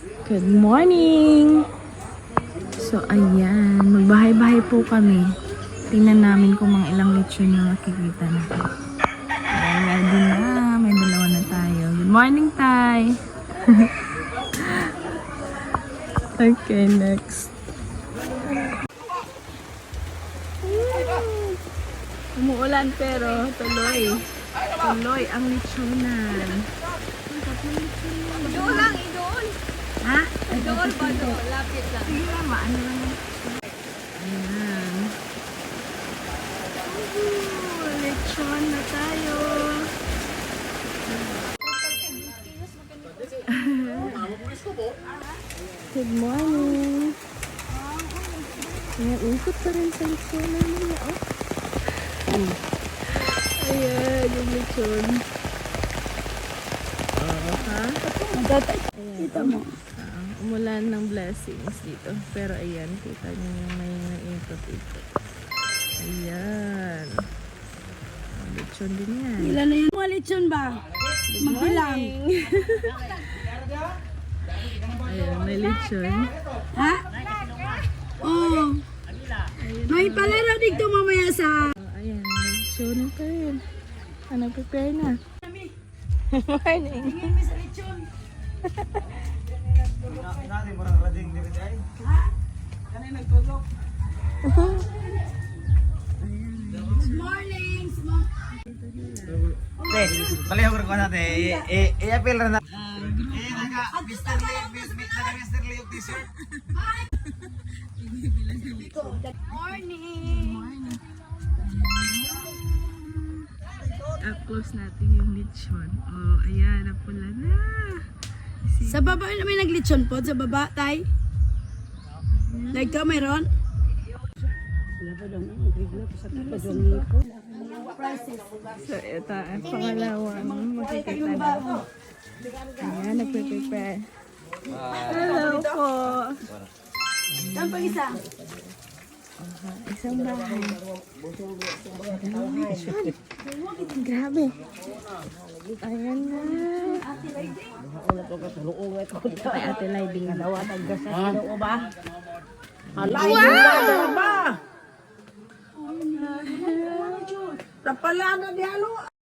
Good morning! So, ayan. Magbahay-bahay po kami. Tingnan namin kung mga ilang lechon yung nakikita na. Ayan, ready na. May dalawa na tayo. Good morning, Tay! okay, next. Umuulan pero tuloy. Tuloy ang lechonan. Doon lang, doon. Ha? Doon ba doon? Lapit lang. Sige lang, maano lang. Ayan. Lechon na tayo. Good morning. Ayan, ukot pa rin sa lechonan nila. Oh. Ayan, yung lechon. Ha? Kita mo. Ah, umulan ng blessings dito. Pero ayan, kita niyo yung may naikot-ikot. Ayan. Ah, Lechon din yan. Ilan na yun? Mga lechon ba? Magbilang. Ayan, may lechon. Ha? Oo. May palaro dito mamaya sa... Oh, ayan, may lechon pa rin. Ano, prepare na. Morning. Tingin mo sa lechon. Morning! Te, palihaw ko na te. Eh, eh, apel na. Eh, naga, Mr. Leo, naga Mr. Leo t-shirt. Morning! Up close natin yung lechon. Oh, ayan, napula na. Sa baba na may naglechon po. Sa baba, tay. Like ka, meron? So, ito ang pangalawang makikita na. Ayan, nagpe-prepare. Hello po. Saan pa isa? Isang bahay. Grabe. Ayan na. Kay Ate Lyding. Pala na di